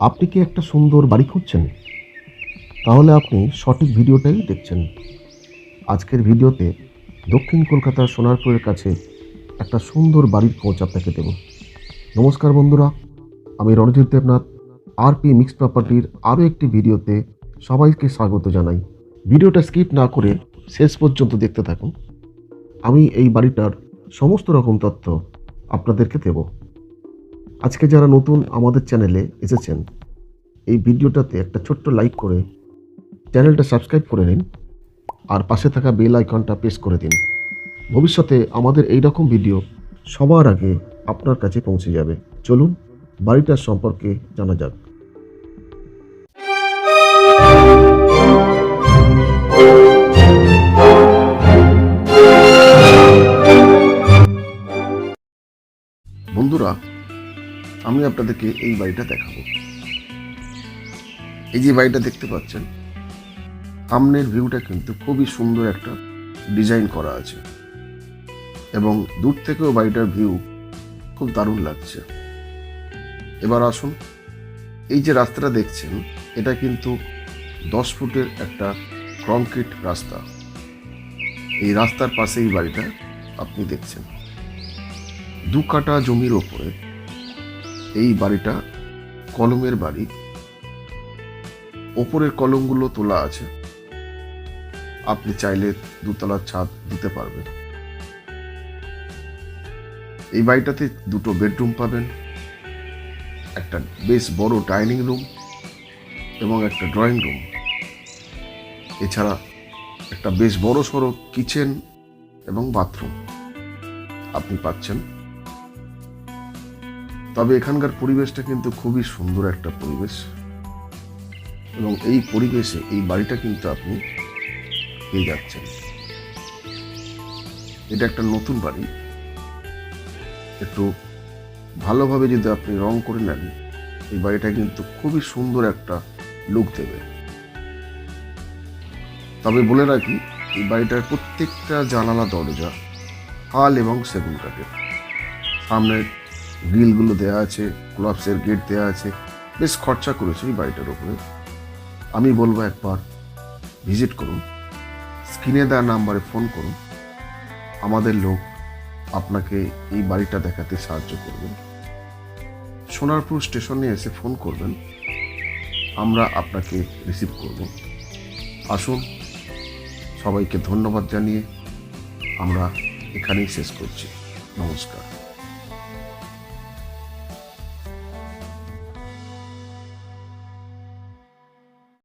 আপনি কি একটা সুন্দর বাড়ি খুঁজছেন? তাহলে আপনি সঠিক ভিডিওটাই দেখছেন। আজকের ভিডিওতে দক্ষিণ কলকাতার সোনারপুরের কাছে একটা সুন্দর বাড়ির খোঁজ আপনাকে দেব। নমস্কার বন্ধুরা, আমি রণজিৎ দেবনাথ আর পি মিক্স প্রপার্টির আরও একটি ভিডিওতে সবাইকে স্বাগত জানাই। ভিডিওটা স্কিপ না করে শেষ পর্যন্ত দেখতে থাকুন। আমি এই বাড়িটার সমস্ত রকম তথ্য আপনাদেরকে দেব। আজকে যারা নতুন আমাদের চ্যানেলে এসেছেন, এই ভিডিওটাতে একটা ছোট্ট লাইক করে চ্যানেলটা সাবস্ক্রাইব করে নিন আর পাশে থাকা বেল আইকনটা প্রেস করে দিন। ভবিষ্যতে আমাদের এই রকম ভিডিও সবার আগে আপনার কাছে পৌঁছে যাবে। চলুন, বাড়িটার সম্পর্কে জানা যাক। বন্ধুরা আমি আপনাদেরকে এই বাড়িটা দেখাবো। এই যে বাড়িটা দেখতে পাচ্ছেন, সামনের ভিউটা কিন্তু খুবই সুন্দর একটা ডিজাইন করা আছে। এবং দূর থেকেও বাড়িটার ভিউ খুব দারুণ লাগছে। এবার আসুন, এই যে রাস্তাটা দেখছেন, এটা কিন্তু দশ ফুটের একটা কংক্রিট রাস্তা। এই রাস্তার পাশে এই বাড়িটা আপনি দেখছেন। দু কাটা জমির ওপরে এই বাড়িটা কলমের বাড়ি। ওপরের কলমগুলো তোলা আছে। আপনি চাইলে দুতলার ছাদ দিতে পারবেন। এই বাড়িটাতে দুটো বেডরুম পাবেন, একটা বেশ বড় ডাইনিং রুম এবং একটা ড্রয়িং রুম। এছাড়া একটা বেশ বড় সড়ো কিচেন এবং বাথরুম। আপনি পাচ্ছেন তবে এখানকার পরিবেশটা কিন্তু খুবই সুন্দর একটা পরিবেশ। এবং এই পরিবেশে এই বাড়িটা কিন্তু আপনি পেয়ে যাচ্ছেন। এটা একটা নতুন বাড়ি। একটু ভালোভাবে যদি আপনি রং করে নেন, এই বাড়িটা কিন্তু খুবই সুন্দর একটা লুক দেবে। তবে বলে রাখি, এই বাড়িটার প্রত্যেকটা জানালা, দরজা হাল এবং সেগুন কাঠের। সামনের গ্রিলগুলো দেওয়া আছে ক্লাবসের গেট দেওয়া আছে। বেশ খরচা করেছে এই বাড়িটার ওপরে। আমি বলব একবার, ভিজিট করুন, স্ক্রিনে দেওয়া নাম্বারে ফোন করুন। আমাদের লোক আপনাকে এই বাড়িটা দেখাতে সাহায্য করবেন। সোনারপুর স্টেশনে এসে ফোন করবেন, আমরা আপনাকে রিসিভ করব। আসুন, সবাইকে ধন্যবাদ জানিয়ে আমরা এখানেই শেষ করছি। নমস্কার।